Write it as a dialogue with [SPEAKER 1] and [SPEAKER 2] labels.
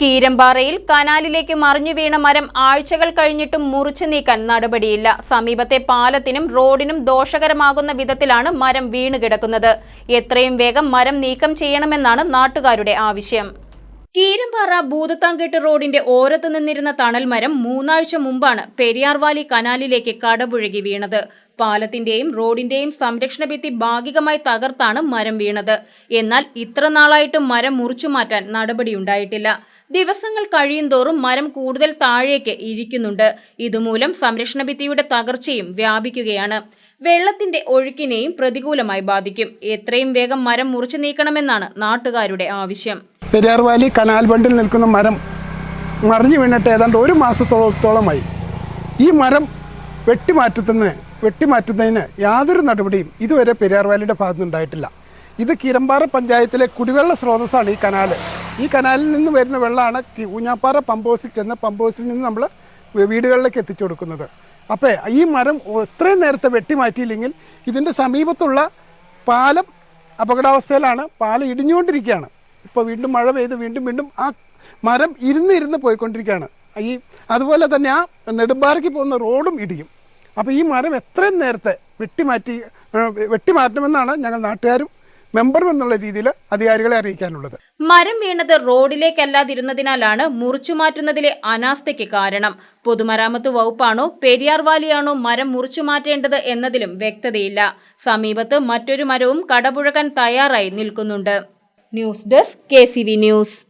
[SPEAKER 1] കീരമ്പാറയിൽ കനാലിലേക്ക് മറിഞ്ഞു വീണ മരം ആഴ്ചകൾ കഴിഞ്ഞിട്ടും മുറിച്ചു നീക്കാൻ നടപടിയില്ല. സമീപത്തെ പാലത്തിനും റോഡിനും ദോഷകരമാകുന്ന വിധത്തിലാണ് മരം വീണുകിടക്കുന്നത്. എത്രയും വേഗം മരം നീക്കം ചെയ്യണമെന്നാണ് നാട്ടുകാരുടെ ആവശ്യം. കീരമ്പാറ ഭൂതത്താങ്കെട്ട് റോഡിന്റെ ഓരത്ത് നിന്നിരുന്ന തണൽ മരം മൂന്നാഴ്ച മുമ്പാണ് പെരിയാർവാലി കനാലിലേക്ക് കടപുഴകി വീണത്. പാലത്തിന്റെയും റോഡിന്റെയും സംരക്ഷണ ഭിത്തി ഭാഗികമായി തകർത്താണ് മരം വീണത്. എന്നാൽ ഇത്ര നാളായിട്ടും മരം മുറിച്ചു മാറ്റാൻ നടപടിയുണ്ടായിട്ടില്ല. ദിവസങ്ങൾ കഴിയുന്തോറും മരം കൂടുതൽ താഴേക്ക് ഇരിക്കുന്നുണ്ട്. ഇതുമൂലം സംരക്ഷണ ഭിത്തിയുടെ തകർച്ചയും വ്യാപിക്കുകയാണ്. വെള്ളത്തിന്റെ ഒഴുക്കിനെയും പ്രതികൂലമായി ബാധിക്കും. എത്രയും വേഗം മരം മുറിച്ചു നീക്കണമെന്നാണ് നാട്ടുകാരുടെ ആവശ്യം.
[SPEAKER 2] പെരിയാർ വാലി കനാൽ ബണ്ടിൽ നിൽക്കുന്ന മരം മറിഞ്ഞു വീണിട്ട് ഏതാണ്ട് ഒരു മാസത്തോളത്തോളമായി. ഈ മരം വെട്ടിമാറ്റുന്ന വെട്ടിമാറ്റുന്നതിന് യാതൊരു നടപടിയും ഇതുവരെ പെരിയാർ വാലിയുടെ ഭാഗത്തുനിന്നുണ്ടായിട്ടില്ല. ഇത് കിരമ്പാറ പഞ്ചായത്തിലെ കുടിവെള്ള സ്രോതസ്സാണ് ഈ കനാൽ ഈ കനാലിൽ നിന്ന് വരുന്ന വെള്ളമാണ് ഊഞ്ഞാപ്പാറ പമ്പ് ഹൗസിൽ ചെന്ന പമ്പ് ഹൗസിൽ നിന്ന് നമ്മൾ വീടുകളിലേക്ക് എത്തിച്ചു കൊടുക്കുന്നത്. അപ്പോൾ ഈ മരം ഇത്രയും നേരത്തെ വെട്ടി മാറ്റിയില്ലെങ്കിൽ ഇതിന്റെ സമീപത്തുള്ള പാലം അപകടാവസ്ഥയിലാണ്. പാലം ഇടിഞ്ഞുകൊണ്ടിരിക്കുകയാണ്. ഇപ്പോൾ വീണ്ടും മഴ പെയ്ത് വീണ്ടും വീണ്ടും ആ മരം ഇരുന്ന് ഇരുന്ന് പോയിക്കൊണ്ടിരിക്കുകയാണ്. ഈ അതുപോലെ തന്നെ ആ നെടുമ്പാറയ്ക്ക് പോകുന്ന റോഡും ഇടിയും. അപ്പോൾ ഈ മരം എത്രയും നേരത്തെ വെട്ടിമാറ്റി വെട്ടിമാറ്റണമെന്നാണ് ഞങ്ങൾ നാട്ടുകാരും മെമ്പറും എന്നുള്ള രീതിയിൽ അധികാരികളെ അറിയിക്കാനുള്ളത്.
[SPEAKER 1] മരം വീണത് റോഡിലേക്കല്ലാതിരുന്നതിനാലാണ് മുറിച്ചു മാറ്റുന്നതിലെ അനാസ്ഥയ്ക്ക് കാരണം. പൊതുമരാമത്ത് വകുപ്പാണോ പെരിയാർ വാലിയാണോ മരം മുറിച്ചു മാറ്റേണ്ടത് എന്നതിലും വ്യക്തതയില്ല. സമീപത്ത് മറ്റൊരു മരവും കടപുഴകാൻ തയ്യാറായി നിൽക്കുന്നുണ്ട്. News desk K news.